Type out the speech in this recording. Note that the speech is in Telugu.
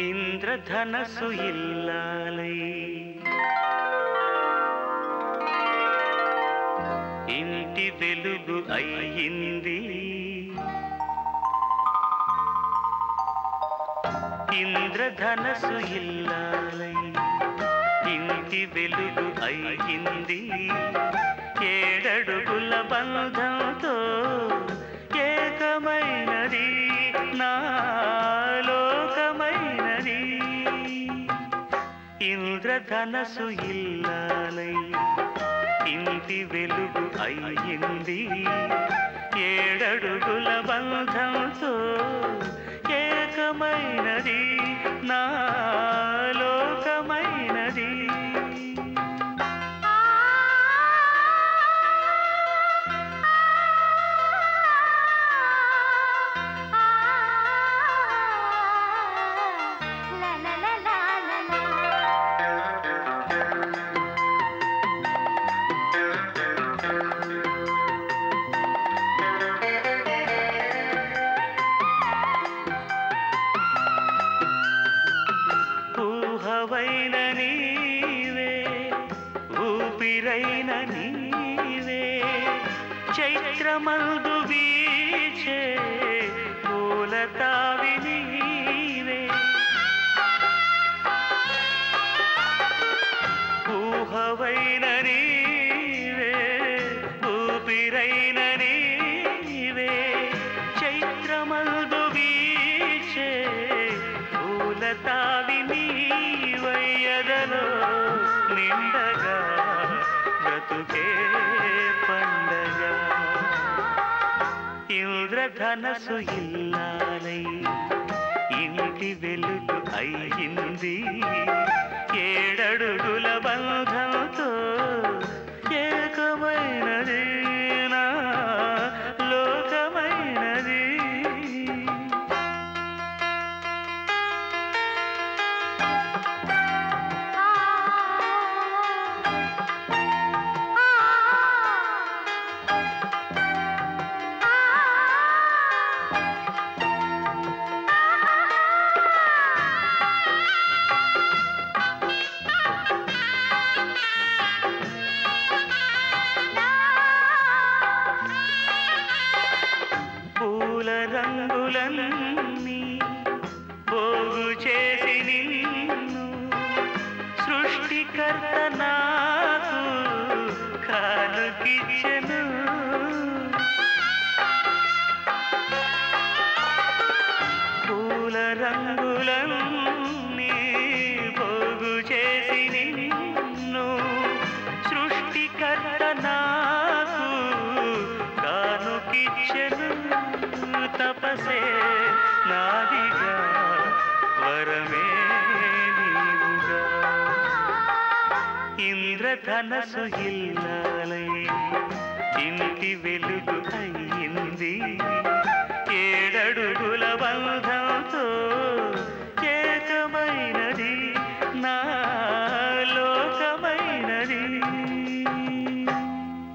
ఇంద్రధనసు ఇల్లాలై. ఇంటి వెలుగు అయ్యింది. ఇంద్రధనసు ఇల్లాలై. ఇంటి వెలుగు అయ్యింది. ఏడడుగుల బంధంతో ఇంద్రధనసు ఇల్లాలై ఇంటి వెలుగు అయ్యింది. ఏడడుగుల బంధంతో ఏకమైనది నా ఊహవైన నీవే ఊపిరైన నీవే. చైత్రమల్గ నిండగా బ్రతుకే పండగ. ఇంద్రధనసు ఇల్లాలై ఇంటి వెలుగు అయ్యింది. ఏడడుగుల బంధంతో రంగులన్నీ పోగు చేసి నిన్ను. సృష్టికర్త నాకు కానుకిచ్చెను తపసే నాదిగా వరమే నీవుగా. ఇంద్రధనసు ఇల్లాలై ఇంటి వెలుగు అయ్యింది